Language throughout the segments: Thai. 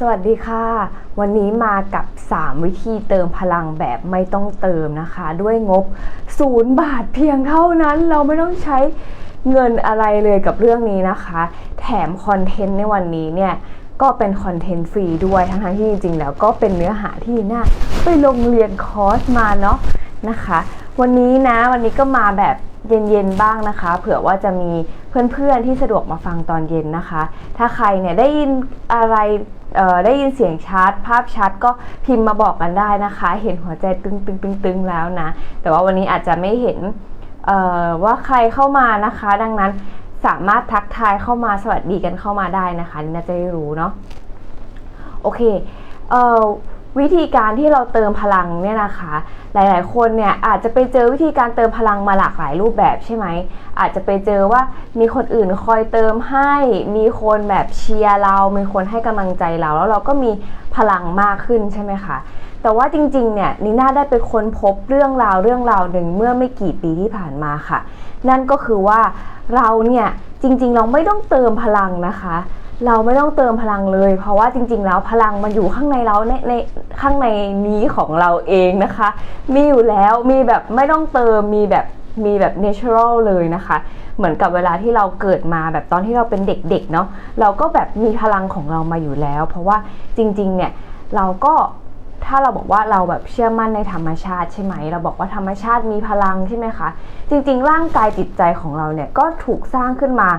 สวัสดีค่ะ วันนี้มากับ 3 วิธีเติมพลังแบบไม่ต้องเติมนะคะ ด้วยงบ 0 บาทเพียงเท่านั้นเราไม่ต้องใช้เงินอะไรเลยกับเรื่องนี้นะคะ แถมคอนเทนต์ในวันนี้เนี่ย ก็เป็นคอนเทนต์ฟรีด้วยทั้งๆที่จริงๆแล้วก็เป็นเนื้อหาที่น่าไปลงเรียนคอร์สมาเนาะนะคะ วันนี้นะวันนี้ก็มาแบบเย็นๆบ้างนะคะ เผื่อว่าจะมีเพื่อนๆที่สะดวกมาฟังตอนเย็นนะคะ ถ้าใครเนี่ยได้ยินอะไร ได้ยินเสียงชัด ภาพชัดก็พิมพ์มาบอกกันได้นะคะ เห็นหัวใจตึงตึงตึงตึงๆแล้วนะ แต่ว่าวันนี้อาจจะไม่เห็นว่าใครเข้ามานะคะ ดังนั้นสามารถทักทายเข้ามาสวัสดีกันเข้ามาได้นะคะนี่น่าจะได้รู้เนาะโอเคเออ วิธีการที่เราเติมพลังเนี่ยนะคะ หลาย ๆ คนเนี่ยอาจจะไปเจอวิธีการเติมพลังมาหลากหลายรูปแบบใช่ไหม อาจจะไปเจอว่ามีคนอื่นคอยเติมให้ มีคนแบบเชียร์เรา มีคนให้กำลังใจเรา แล้วเราก็มีพลังมากขึ้นใช่ไหมคะ แต่ว่าจริง ๆ เนี่ยนิน่าได้ไปค้นพบเรื่องราวเรื่องราวหนึ่งเมื่อไม่กี่ปีที่ผ่านมาค่ะ นั่นก็คือว่าเราเนี่ย จริง ๆ เราไม่ต้องเติมพลังนะคะ เราไม่ต้องเติมพลังเลย เพราะว่าจริง ๆ แล้วพลังมันอยู่ข้างในเราในในข้างในนี้ของเราเองนะคะ มีอยู่แล้วมีแบบไม่ต้องเติมมีแบบมีแบบ natural เลยนะคะ เหมือนกับเวลาที่เราเกิดมาแบบตอนที่เราเป็นเด็กๆเนาะเราก็แบบมีพลังของเรามาอยู่แล้ว เพราะว่าจริงๆเนี่ยเราก็ ถ้าเราบอกว่าเราแบบเชื่อมั่นในธรรมชาติใช่ไหม เราบอกว่าธรรมชาติมีพลังใช่ไหมคะ จริง ๆ ร่างกายจิตใจของเราเนี่ยก็ถูกสร้างขึ้นมา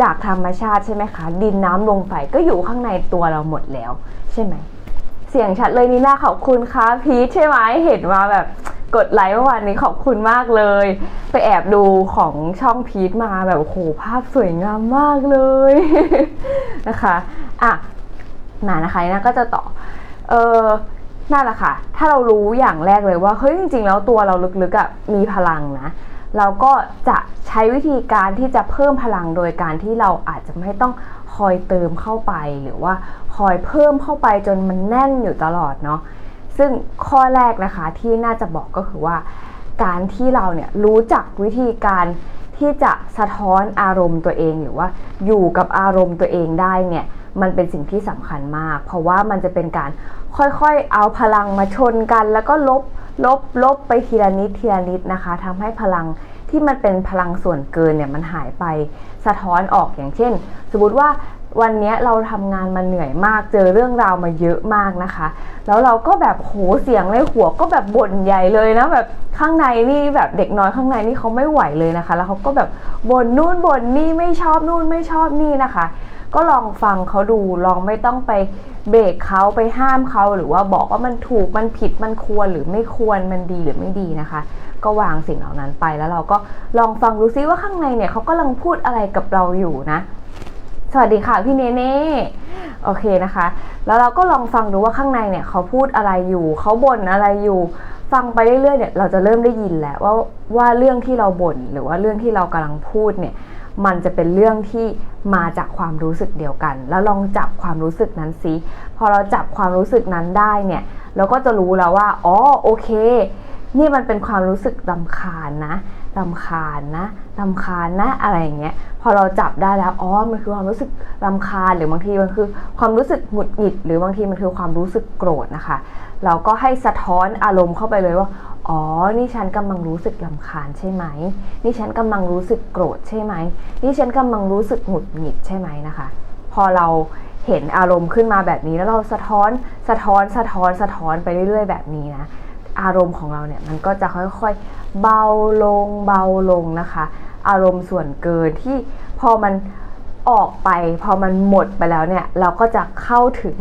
จากธรรมชาติใช่ไหมคะ ดินน้ำลมไฟก็อยู่ข้างในตัวเราหมดแล้ว ใช่ไหม เสียงชัดเลยนีน่าขอบคุณค่ะพีชใช่ไหมเห็นมาแบบกดไลค์เมื่อวานนี้ขอบคุณมากเลย ไปแอบดูของช่องพีชมาแบบโอ้โหภาพสวยงามมากเลยนะคะอะมานะคะนีน่าก็จะต่อเออ นั่นแหละค่ะ ถ้าเรารู้อย่างแรกเลยว่า เฮ้ยจริงๆ แล้วตัวเราลึกๆอะมีพลังนะ เราก็จะใช้วิธีการที่จะเพิ่มพลังโดยการที่เราอาจจะไม่ต้องคอยเติมเข้าไป หรือว่าคอยเพิ่มเข้าไปจนมันแน่นอยู่ตลอดเนาะ ซึ่งข้อแรกนะคะที่น่าจะบอกก็คือว่า การที่เราเนี่ยรู้จักวิธีการที่จะสะท้อนอารมณ์ตัวเองหรือว่าอยู่กับอารมณ์ตัวเองได้เนี่ย มันเป็นสิ่งที่สำคัญมาก เพราะว่ามันจะเป็นการค่อยๆ เอาพลังมาชนกัน แล้วก็ลบลบลบไปทีละนิดทีละนิดนะคะทำให้พลังที่มันเป็นพลังส่วนเกินเนี่ยมันหายไปสะท้อนออกอย่างเช่น สมมติว่าวันนี้เราทำงานมาเหนื่อยมากเจอเรื่องราวมาเยอะมากนะคะ แล้วเราก็แบบโหเสียงในหัวก็แบบบ่นใหญ่เลยนะแบบข้างในนี่แบบเด็กน้อยข้างในนี่เขาไม่ไหวเลยนะคะ แล้วเขาก็แบบบ่นนู่นบ่นนี่ไม่ชอบนู่นไม่ชอบนี่นะคะ ก็ลองฟังเขาดูลองไม่ต้องไปเบรกเขาไปห้ามเขาหรือว่าบอกว่ามันถูกมันผิดมันควรหรือไม่ควรมันดีหรือไม่ดีนะคะ ก็วางสิ่งเหล่านั้นไปแล้วเราก็ลองฟังดูซิว่าข้างในเนี่ยเขากำลังพูดอะไรกับเราอยู่นะ สวัสดีค่ะพี่เนเน่โอเคนะคะ แล้วเราก็ลองฟังดูว่าข้างในเนี่ยเขาพูดอะไรอยู่เขาบ่นอะไรอยู่ฟังไปเรื่อยๆเนี่ยเราจะเริ่มได้ยินแหละว่าว่าเรื่องที่เราบ่นหรือว่าเรื่องที่เรากำลังพูดเนี่ย มันจะเป็นเรื่องที่มาจากความรู้สึกเดียวกัน แล้วลองจับความรู้สึกนั้นซิพอเราจับความรู้สึกนั้นได้เนี่ย เราก็จะรู้แล้วว่า อ๋อโอเค นี่มันเป็นความรู้สึกลำคาญนะลำคาญนะลำคาญนะอะไรอย่างเงี้ย พอเราจับได้แล้ว อ๋อ มันคือความรู้สึกลำคาญ หรือบางทีมันคือความรู้สึกหงุดหงิด หรือบางทีมันคือความรู้สึกโกรธนะคะ เราก็ให้สะท้อนอารมณ์เข้าไปเลยว่า อ๋อ นี่ฉันกำลังรู้สึกลำคาญใช่ไหม นี่ฉันกำลังรู้สึกโกรธใช่ไหม นี่ฉันกำลังรู้สึกหงุดหงิดใช่ไหมนะคะ พอเราเห็นอารมณ์ขึ้นมาแบบนี้แล้วเราสะท้อน สะท้อน สะท้อน สะท้อนไปเรื่อย ๆ แบบนี้นะ อารมณ์ของเราเนี่ยมันก็จะค่อยๆ เบาลง เบาลงนะคะ อารมณ์ส่วนเกินที่พอมันออกไป พอมันหมดไปแล้วเนี่ย เราก็จะเข้าถึง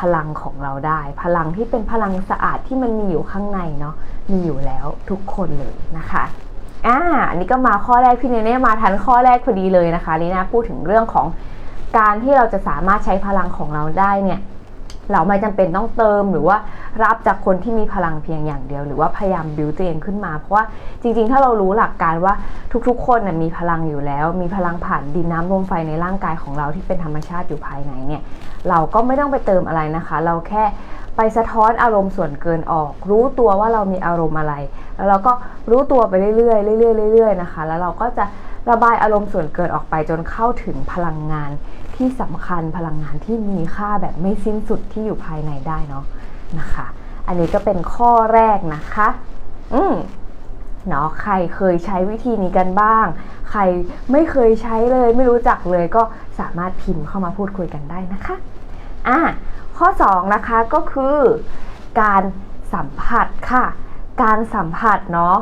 พลังของเราได้ พลังที่เป็นพลังสะอาดที่มันมีอยู่ข้างในเนาะมีอยู่แล้วทุกคนเลยนะคะอ่าอันนี้ก็มาข้อแรกพี่เนเน่มาทันข้อแรกพอดีเลยนะคะลีน่าพูดถึงเรื่องของการที่เราจะสามารถใช้พลังของเราได้เนี่ย เราไม่จำเป็นต้องเติมหรือว่ารับจากคนที่มีพลังเพียงอย่างเดียว หรือว่าพยายามบิวตัวเองขึ้นมา เพราะว่าจริง ๆ ถ้าเรารู้หลักการว่าทุกๆ คนนะมีพลังอยู่แล้ว มีพลังผ่านดินน้ำลมไฟในร่างกายของเราที่เป็นธรรมชาติอยู่ภายในเนี่ยเราก็ไม่ต้องไปเติมอะไรนะคะ เราแค่ไปสะท้อนอารมณ์ส่วนเกินออก รู้ตัวว่าเรามีอารมณ์อะไร แล้วเราก็รู้ตัวไปเรื่อยๆเรื่อยๆเรื่อยๆนะคะ แล้วเราก็จะ ระบายอารมณ์ส่วนเกินออกไปจนเข้าถึงพลังงานที่สำคัญพลังงานที่มีค่าแบบไม่สิ้นสุดที่อยู่ภายในได้เนาะนะคะ อันนี้ก็เป็นข้อแรกนะคะ อืมเนาะใครเคยใช้วิธีนี้กันบ้าง ใครไม่เคยใช้เลยไม่รู้จักเลยก็สามารถพิมพ์เข้ามาพูดคุยกันได้นะคะอะข้อ 2 นะคะก็คือการสัมผัสค่ะ การสัมผัสเนาะ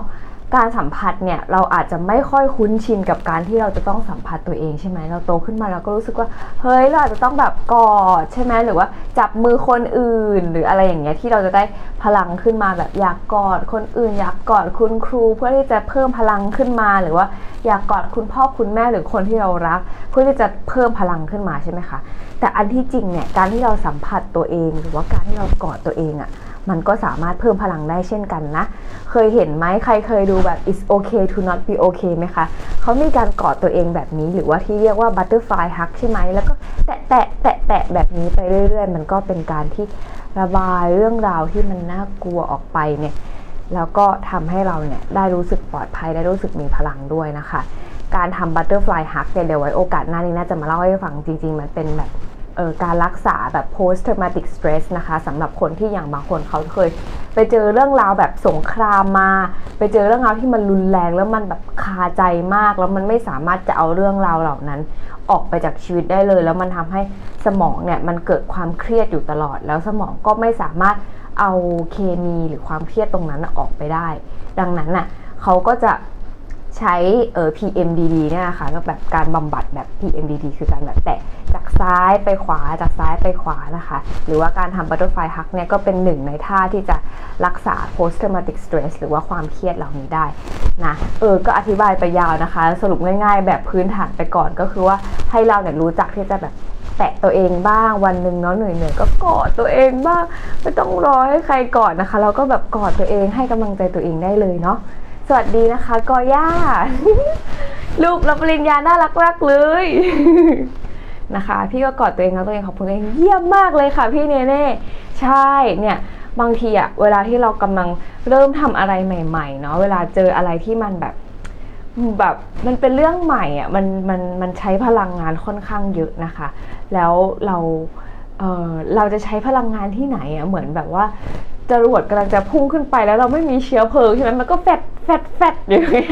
การสัมผัสเนี่ยเราอาจจะไม่ค่อยคุ้นชินกับการที่เราจะต้องสัมผัสตัวเองใช่ไหมเราโตขึ้นมาเราก็รู้สึกว่าเฮ้ยเราอาจจะต้องแบบกอดใช่ไหมหรือว่าจับมือคนอื่น หรืออะไรอย่างเงี้ยที่เราจะได้พลังขึ้นมาแบบอยากกอดคนอื่น อยากกอดคุณครู เพื่อที่จะเพิ่มพลังขึ้นมา หรือว่าอยากกอดคุณพ่อคุณแม่หรือคนที่เรารัก เพื่อที่จะเพิ่มพลังขึ้นมาใช่ไหมคะแต่อันที่จริงเนี่ยการที่เราสัมผัสตัวเอง หรือว่าการที่เรากอดตัวเองอะ่ะ มันก็สามารถเพิ่มพลังได้เช่นกันนะ เคยเห็นไหมใครเคยดูแบบ it's okay to not be okay ไหมคะเขามีการกอดตัวเองแบบนี้ หรือว่าที่เรียกว่า butterfly hug ใช่ไหม แล้วก็แตะแตะแตะแตะแบบนี้ไปเรื่อย ๆ มันก็เป็นการที่ระบายเรื่องราวที่มันน่ากลัวออกไปเนี่ยแล้วก็ทำให้เราเนี่ยได้รู้สึกปลอดภัยได้รู้สึกมีพลังด้วยนะคะ การทำ butterfly hug เนี่ยเดี๋ยวไว้โอกาสหน้านี้น่าจะมาเล่าให้ฟังจริง ๆ มันเป็นแบบ การรักษาแบบ post traumatic stress นะคะสำหรับคนที่อย่างบางคนเขาเคย ไปเจอเรื่องราวแบบสงครามมา ไปเจอเรื่องราวที่มันรุนแรงแล้วมันแบบคาใจมาก แล้วมันไม่สามารถจะเอาเรื่องราวเหล่านั้น ออกไปจากชีวิตได้เลย แล้วมันทำให้สมองเนี่ยมันเกิดความเครียดอยู่ตลอด แล้วสมองก็ไม่สามารถเอาเคมีหรือความเครียดตรงนั้นออกไปได้ ดังนั้นน่ะเขาก็จะใช้เอ่อ PMDD เนี่ยนะคะก็แบบการบำบัดแบบ PMDD คือการแบบแตะ จากซ้ายไปขวาจากซ้ายไปขวานะคะ หรือว่าการทำ butterfly hug เนี่ยก็เป็นหนึ่งในท่าที่จะรักษา post traumatic stress หรือว่าความเครียดเหล่านี้ได้นะเออก็อธิบายไปยาวนะคะ สรุปง่าย ๆ แบบพื้นฐานไปก่อนก็คือว่าให้เราเนี่ยรู้จักที่จะแบบแตะตัวเองบ้างวันหนึ่งเนาะเหนื่อยๆก็กอดตัวเองบ้าง ไม่ต้องรอให้ใครกอดนะคะ เราก็แบบกอดตัวเองให้กำลังใจตัวเองได้เลยเนาะสวัสดีนะคะกอย่าลูกรับปริญญาน่ารักมากเลย นะคะ พี่ก็กอดตัวเองแล้วตัวเองขอบคุณตัวเองเยี่ยมมากเลยค่ะ พี่เนเน่ใช่เนี่ยบางทีอะเวลาที่เรากำลังเริ่มทำอะไรใหม่ๆเนาะเวลาเจออะไรที่มันแบบแบบมันเป็นเรื่องใหม่อะมันมันมันใช้พลังงานค่อนข้างเยอะนะคะ แล้วเราเออเราจะใช้พลังงานที่ไหนอะเหมือนแบบว่า จรวดกำลังจะพุ่งขึ้นไปแล้วเราไม่มีเชื้อเพลิงใช่ไหมมันก็แฟดแฟดแฟดอย่างเงี้ย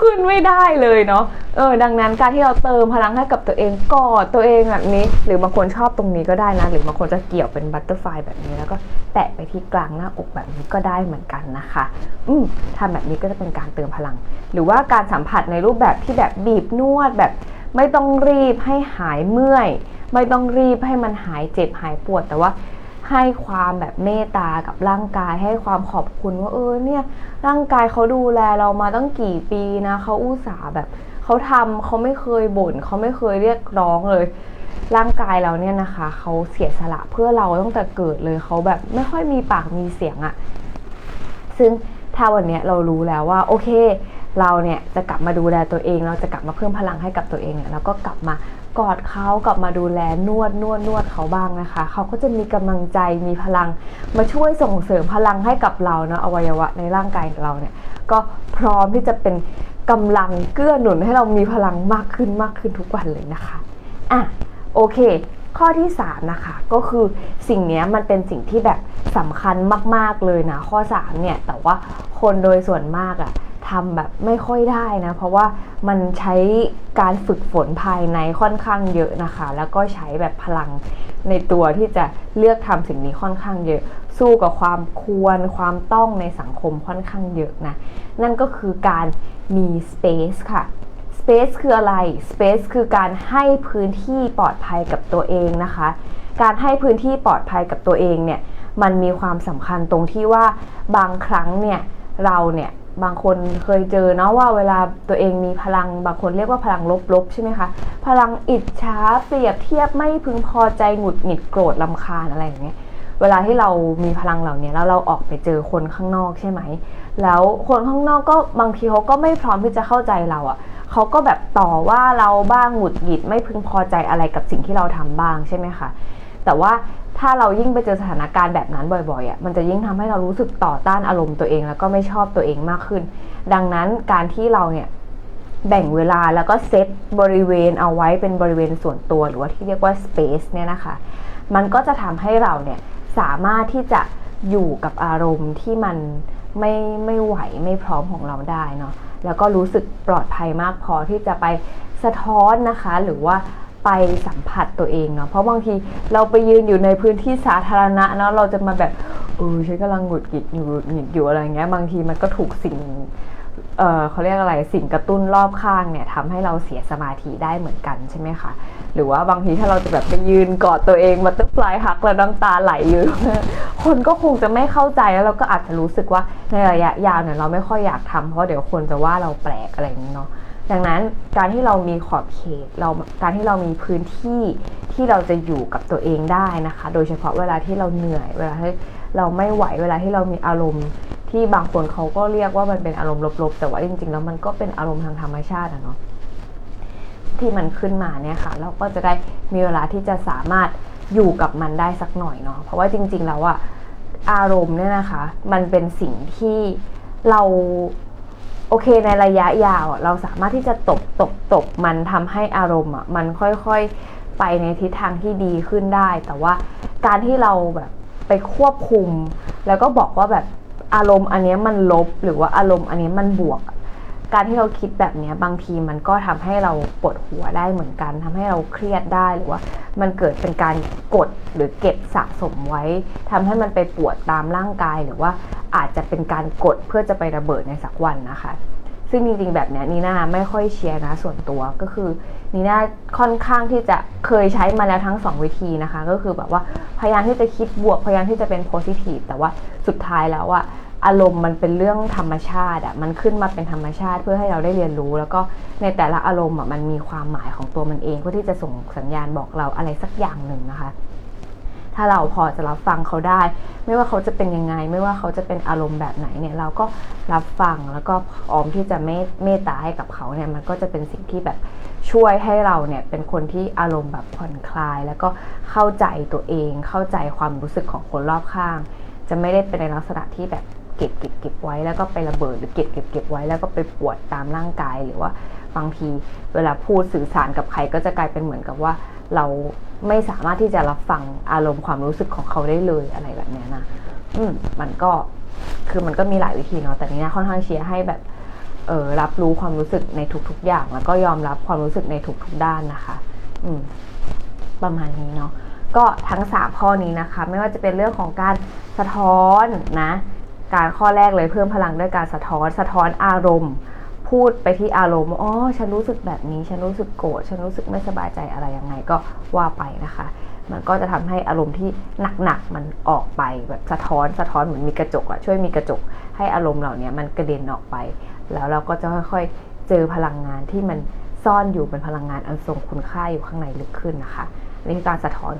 ขึ้นไม่ได้เลยเนาะเออดังนั้นการที่เราเติมพลังให้กับตัวเองกอดตัวเองแบบนี้ หรือบางคนชอบตรงนี้ก็ได้นะ หรือบางคนจะเกี่ยวเป็นบัตเตอร์ไฟแบบนี้แล้วก็แตะไปที่กลางหน้าอกแบบนี้ก็ได้เหมือนกันนะคะ อืมทำแบบนี้ก็จะเป็นการเติมพลัง หรือว่าการสัมผัสในรูปแบบที่แบบบีบนวดแบบ ไม่ต้องรีบให้หายเมื่อย ไม่ต้องรีบให้มันหายเจ็บหายปวดแต่ว่า ให้ความแบบเมตตากับร่างกาย ให้ความขอบคุณว่าเออเนี่ย ร่างกายเขาดูแลเรามาตั้งกี่ปีนะเขาอุตส่าห์แบบเขาทำเขาไม่เคยบ่นเขาไม่เคยเรียกร้องเลย ร่างกายเราเนี่ยนะคะเขาเสียสละเพื่อเราตั้งแต่เกิดเลยเขาแบบไม่ค่อยมีปากมีเสียงอะซึ่งถ้าวันนี้เรารู้แล้วว่าโอเค เราเนี่ยจะกลับมาดูแลตัวเอง เราจะกลับมาเพิ่มพลังให้กับตัวเองเนี่ยเราก็กลับมา กอดเขากลับมาดูแลนวดนวดนวดเขาบ้างนะคะ เขาก็จะมีกำลังใจมีพลังมาช่วยส่งเสริมพลังให้กับเราเนาะอวัยวะในร่างกายของเราเนี่ย ก็พร้อมที่จะเป็นกำลังเกื้อหนุนให้เรามีพลังมากขึ้นมากขึ้นทุกวันเลยนะคะอะโอเค ข้อที่ 3 นะคะ ก็คือสิ่งนี้มันเป็นสิ่งที่แบบสำคัญมาก ๆ เลยนะ ข้อ 3 เนี่ย แต่ว่าคนโดยส่วนมากอะ ทำแบบไม่ค่อยได้นะ เพราะว่ามันใช้การฝึกฝนภายในค่อนข้างเยอะนะคะ แล้วก็ใช้แบบพลังในตัวที่จะเลือกทำสิ่งนี้ค่อนข้างเยอะ สู้กับความควรความต้องในสังคมค่อนข้างเยอะนะ นั่นก็คือการมี space ค่ะ Space คืออะไร Space คือการให้พื้นที่ปลอดภัยกับตัวเองนะคะ การให้พื้นที่ปลอดภัยกับตัวเองเนี่ย มันมีความสำคัญตรงที่ว่าบางครั้งเนี่ยเราเนี่ย บางคนเคยเจอเนาะว่าเวลาตัวเองมีพลังบางคนเรียกว่าพลังลบๆใช่ไหมคะพลังอิจฉาเปรียบเทียบไม่พึงพอใจหงุดหงิดโกรธลำคาญอะไรอย่างเงี้ยเวลาที่เรามีพลังเหล่านี้แล้วเราออกไปเจอคนข้างนอกใช่ไหม แล้วคนข้างนอกก็บางทีเขาก็ไม่พร้อมที่จะเข้าใจเราอะ่ะเขาก็แบบต่อว่าเราบ้างหงุดหงิดไม่พึงพอใจอะไรกับสิ่งที่เราทำบ้างใช่ไหมคะแต่ว่า ถ้าเรายิ่งไปเจอสถานการณ์แบบนั้นบ่อยๆอะมันจะยิ่งทำให้เรารู้สึกต่อต้านอารมณ์ตัวเอง แล้วก็ไม่ชอบตัวเองมากขึ้น ดังนั้นการที่เราเนี่ยแบ่งเวลาแล้วก็เซตบริเวณเอาไว้เป็นบริเวณส่วนตัวหรือว่าที่เรียกว่า space เนี่ยนะคะ มันก็จะทำให้เราเนี่ยสามารถที่จะอยู่กับอารมณ์ที่มันไม่ไม่ไหวไม่พร้อมของเราได้เนาะแล้วก็รู้สึกปลอดภัยมากพอที่จะไปสะท้อนนะคะ หรือว่า ไปสัมผัสตัวเองเนาะเพราะบางทีเราไปยืนอยู่ในพื้นที่สาธารณะเนาะเราจะมาแบบเออฉันกำลังหงุดหงิดอยู่หงุดหงิดอยู่อะไรเงี้ยบางทีมันก็ถูกสิ่งเอ่อเขาเรียกอะไรสิ่งกระตุ้นรอบข้างเนี่ยทำให้เราเสียสมาธิได้เหมือนกันใช่ไหมคะหรือว่าบางทีถ้าเราจะแบบไปยืนกอดตัวเองมาตึ๊บปลายหักแล้วน้ำตาไหลอยู่ คนก็คงจะไม่เข้าใจแล้วเราก็อาจจะรู้สึกว่าในระยะยาวเนี่ยเราไม่ค่อยอยากทำเพราะเดี๋ยวคนจะว่าเราแปลกอะไรอย่างนี้เนาะ ดังนั้นการที่เรามีขอบเขตเราการที่เรามีพื้นที่ที่เราจะอยู่กับตัวเองได้นะคะ โดยเฉพาะเวลาที่เราเหนื่อยเวลาที่เราไม่ไหวเวลาที่เรามีอารมณ์ ที่บางคนเขาก็เรียกว่ามันเป็นอารมณ์ลบๆ แต่ว่าจริงๆแล้วมันก็เป็นอารมณ์ทางธรรมชาติอะเนาะที่มันขึ้นมาเนี่ยค่ะ เราก็จะได้มีเวลาที่จะสามารถอยู่กับมันได้สักหน่อยเนาะเพราะว่าจริง ๆ แล้วอะอารมณ์เนี่ยนะคะ มันเป็นสิ่งที่เรา โอเคในระยะยาวเราสามารถที่จะตบตบตบมันทำให้อารมณ์อะมันค่อยๆไปในทิศทางที่ดีขึ้นได้ แต่ว่าการที่เราแบบไปควบคุม แล้วก็บอกว่าแบบอารมณ์อันนี้มันลบหรือว่าอารมณ์อันนี้มันบวก การที่เราคิดแบบนี้บางทีมันก็ทำให้เราปวดหัวได้เหมือนกันทำให้เราเครียดได้หรือว่า มันเกิดเป็นการกดหรือเก็บสะสมไว้ทำให้มันไปปวดตามร่างกายหรือว่าอาจจะเป็นการกดเพื่อจะไประเบิดในสักวันนะคะ ซึ่งจริงๆแบบนี้นีน่าไม่ค่อยเชียร์นะส่วนตัวก็คือนีน่าค่อนข้างที่จะเคยใช้มาแล้วทั้งสองวิธีนะคะ ก็คือแบบว่าพยายามที่จะคิดบวกพยายามที่จะเป็นโพซิทีฟแต่ว่าสุดท้ายแล้วอะ อารมณ์มันเป็นเรื่องธรรมชาติอะมันขึ้นมาเป็นธรรมชาติเพื่อให้เราได้เรียนรู้ แล้วก็ในแต่ละอารมณ์อะมันมีความหมายของตัวมันเองเพื่อที่จะส่งสัญญาณบอกเราอะไรสักอย่างหนึ่งนะคะ ถ้าเราพอจะรับฟังเขาได้ ไม่ว่าเขาจะเป็นยังไง ไม่ว่าเขาจะเป็นอารมณ์แบบไหนเนี่ย เราก็รับฟังแล้วก็พร้อมที่จะเมตตาให้กับเขาเนี่ยมันก็จะเป็นสิ่งที่แบบช่วยให้เราเนี่ยเป็นคนที่อารมณ์แบบผ่อนคลาย แล้วก็เข้าใจตัวเอง เข้าใจความรู้สึกของคนรอบข้าง จะไม่ได้เป็นในลักษณะที่แบบ เก็บเก็บเก็บไว้แล้วก็ไประเบิดหรือเก็บเก็บเก็บไว้แล้วก็ไปปวดตามร่างกายหรือว่าบางทีเวลาพูดสื่อสารกับใครก็จะกลายเป็นเหมือนกับว่า เราไม่สามารถที่จะรับฟังอารมณ์ความรู้สึกของเขาได้เลยอะไรแบบนี้นะอืมมันก็คือมันก็มีหลายวิธีเนาะแต่นี่นะค่อนข้างเชียร์ให้แบบเออรับรู้ความรู้สึกในทุก ๆ อย่าง แล้วก็ยอมรับความรู้สึกในทุกๆด้านนะคะ อืม ประมาณนี้เนาะก็ทั้งสามข้อนี้นะคะ ไม่ว่าจะเป็นเรื่องของการสะท้อนนะ การข้อแรกเลยเพิ่มพลังด้วยการสะท้อน สะท้อนอารมณ์ พูดไปที่อารมณ์อ๋อฉันรู้สึกแบบนี้ ฉันรู้สึกโกรธฉันรู้สึกไม่สบายใจอะไรยังไงก็ว่าไปนะคะ มันก็จะทำให้อารมณ์ที่หนักๆมันออกไปแบบสะท้อนสะท้อนเหมือนมีกระจกอะช่วยมีกระจก ให้อารมณ์เหล่านี้มันกระเด็นออกไป แล้วเราก็จะค่อยๆเจอพลังงานที่มันซ่อนอยู่เป็นพลังงานอันทรงคุณค่าอยู่ข้างในลึกขึ้นนะคะนี่คือการสะท้อน